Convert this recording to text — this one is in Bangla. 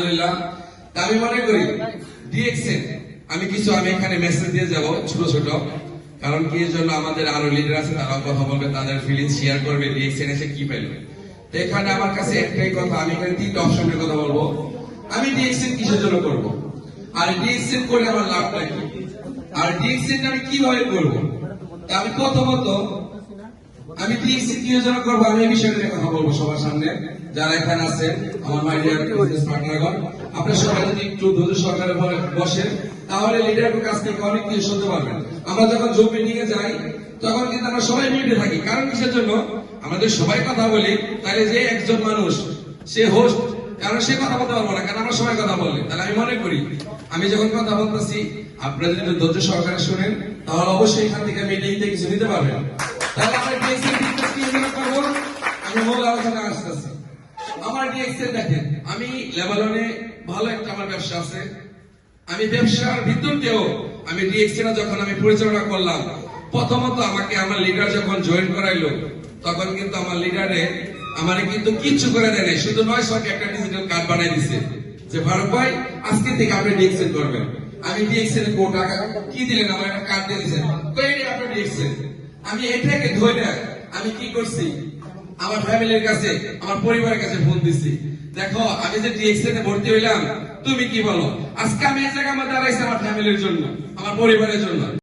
আলহামদুলিল্লাহ। আমি মনে করি ডিএক্সএন আমি কিছু, আমি এখানে মেসেজ দিয়ে যাব ছোট ছোট। কারণ কি এর জন্য আমাদের আরও লিডার আছে, তারাও কথা বলবে, তাদের ফিলিংস শেয়ার করবে ডিএক্সএন এসে কি পেল তো এখানে আমার কাছে একটাই কথা, আমি এখানে তিনটা অপশনের কথা বলব। আমি ডিএক্সএন কিসের জন্য করব? আর ডিএক্সএন করে আমার লাভটা কি? আর ডিএক্সএন আমি কীভাবে করব? আমি প্রথমত আমি ডিএক্সি কি করব, আমি এই বিষয়টা কথা বলব সবার সামনে। যারা এখানে আছেন, আমার মাই ডিয়ার বিজনেস পার্টনারগণ আপনারা সবাই যদি একটু ধৈর্য সরকারে বসেন, তাহলে লিডারের কাছ থেকে অনেক কিছু শুনতে পারবেন। আমরা যখন জব মিটিং এ যাই, তখন কিন্তু আমরা সবাই মিটে থাকি। কারণ কিসের জন্য? আমাদের সবাই কথা বলি, তাহলে যে একজন মানুষ, সে হোস্ট কারণ সে কথা বলতে পারব না, কারণ আমরা সবাই কথা বলি। তাহলে আমি মনে করি, আমি যখন কথা বলতেছি, আপনারা যদি ধৈর্য সহকারে শুনেন, তাহলে অবশ্যই এখান থেকে মিটিং থেকে কিছু নিতে পারবেন। তাহলে আলোচনা আসতেছি। আমার ডিএক্সেল দেখেন, আমি লেবাননে ভালো একটা আমার ব্যবসা আছে। আমি ব্যবসার ভিতরতেও আমি ডিএক্সেল যখন আমি পরিচালনা করলাম, প্রথমত আমাকে আমার লিডার যখন জয়েন করাইলো, তখন কিন্তু আমার লিডারে আমারে কিন্তু কিচ্ছু করে দেয় শুধু নয় সঙ্গে একটা ডিজিটাল কার্ড বানাই দিছে। যে ফারুক ভাই, আজকে থেকে আপনি ডিএক্সেল করবেন। আমি ডিএক্সেল কো টাকা কি দিলেন? আমার একটা কার্ড দিয়ে দিয়েছেন আমি এটাকে ধরে, আমি কি করছি? আমার ফ্যামিলির কাছে, আমার পরিবারের কাছে ফোন দিছি। দেখো, আমি যে ডিএক্সএন ভর্তি হইলাম, তুমি কি বলো? আজকে আমি এই জায়গায় আমার দাঁড়াইছি আমার ফ্যামিলির জন্য, আমার পরিবারের জন্য।